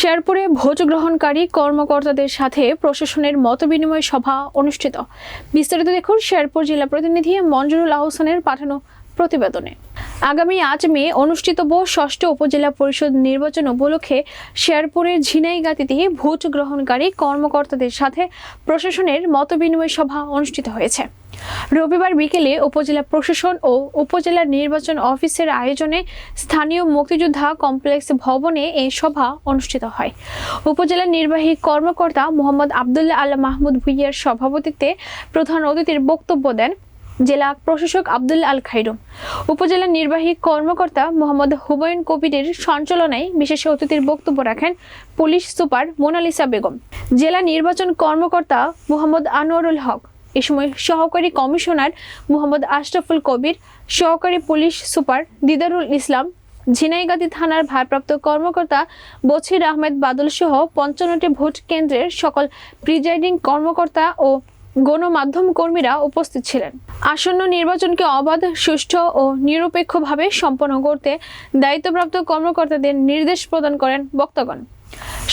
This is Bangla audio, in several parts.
শেরপুরে ভোজ গ্রহণকারী কর্মকর্তাদের সাথে প্রশাসনের মতবিনিময় সভা অনুষ্ঠিত। বিস্তারিত দেখুন শেরপুর জেলা প্রতিনিধি মঞ্জুরুল আহসানের পাঠানো প্রতিবেদনে। আগামী আজ মে অনুষ্ঠিতব্য ষষ্ঠ উপজেলা পরিষদ নির্বাচন উপলক্ষে শেরপুরের ঝিনাইগাতিতে ভোট গ্রহণকারী কর্মকর্তাদের সাথে প্রশাসনের মতবিনিময় সভা অনুষ্ঠিত হয়েছে। রবিবার বিকেলে উপজেলা প্রশাসন ও উপজেলা নির্বাচন অফিসের আয়োজনে স্থানীয় মুক্তিযোদ্ধা কমপ্লেক্স ভবনে এই সভা অনুষ্ঠিত হয়। উপজেলা নির্বাহী কর্মকর্তা মোহাম্মদ আবদুল্লাহ আল্লাহ মাহমুদ ভুইয়ার সভাপতিত্বে প্রধান অতিথির বক্তব্য দেন জেলা প্রশাসক আব্দুল আল খাইরুম উপজেলা নির্বাহী কর্মকর্তা মোহাম্মদ হুমায়ুন কবিরের সঞ্চালনায় বিশেষ অতিথির বক্তব্য রাখেন পুলিশ সুপার মোনালিসা বেগম। জেলা নির্বাচন কর্মকর্তা মোহাম্মদ আনোয়ারুল হক। এ সময় সহকারী কমিশনার মোহাম্মদ আশরাফুল কবির, সহকারী পুলিশ সুপার দিদারুল ইসলাম, ঝিনাইগাতি থানার ভারপ্রাপ্ত কর্মকর্তা বছির আহমেদ বাদল সহ পঞ্চান্নটি ভোট কেন্দ্রের সকল প্রিজাইডিং কর্মকর্তা ও গণমাধ্যম কর্মীরা উপস্থিত ছিলেন। আসন্ন নির্বাচনকে অবাধ, সুষ্ঠু ও নিরপেক্ষভাবে সম্পন্ন করতে দায়িত্বপ্রাপ্ত কর্মকর্তাদের নির্দেশ প্রদান করেন বক্তাগণ।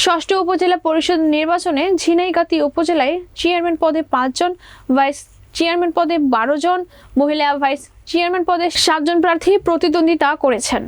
ষষ্ঠ উপজেলা পরিষদ নির্বাচনে ঝিনাইগাতি উপজেলায় চেয়ারম্যান পদে পাঁচজন ভাইস চেয়ারম্যান পদে বারো জন, মহিলা ভাইস চেয়ারম্যান পদে সাতজন প্রার্থী প্রতিদ্বন্দ্বিতা করেছেন।